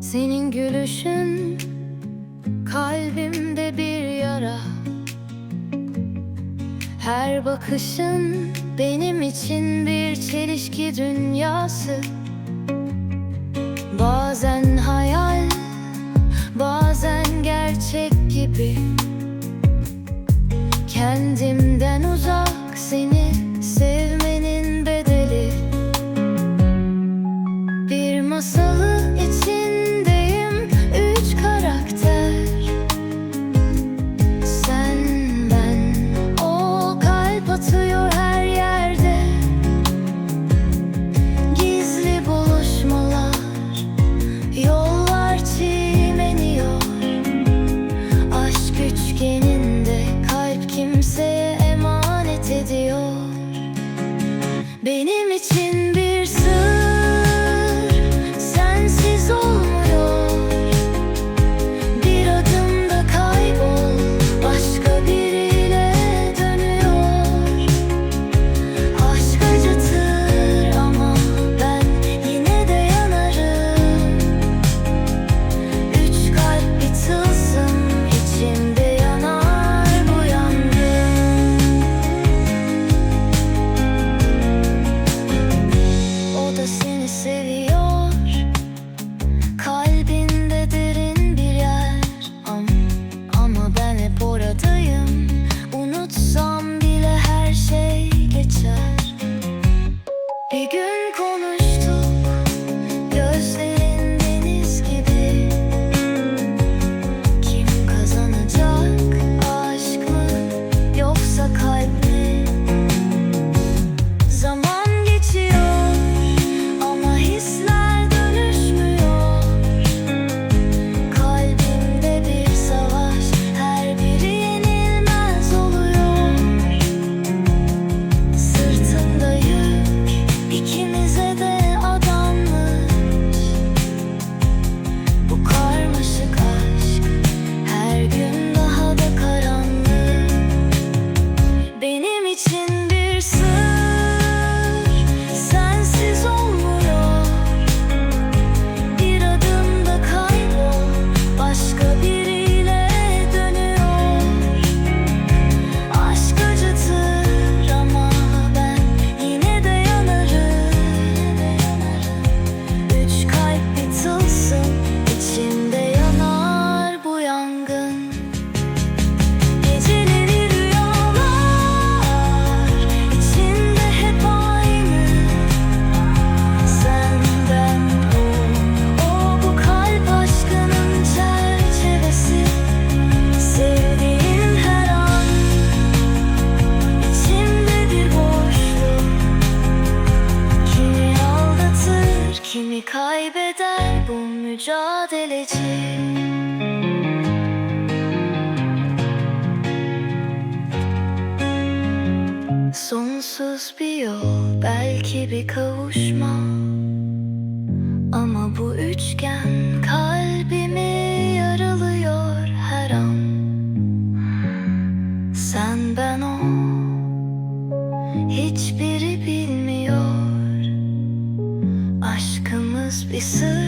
Senin gülüşün kalbimde bir yara. Her bakışın benim için bir çelişki dünyası. Bazen hayal mücadeleci. Sonsuz bir yol belki bir kavuşma. Ama bu üçgen kalbimi yaralıyor her an. Sen ben o Hiçbiri bilmiyor. Aşkımız bir sır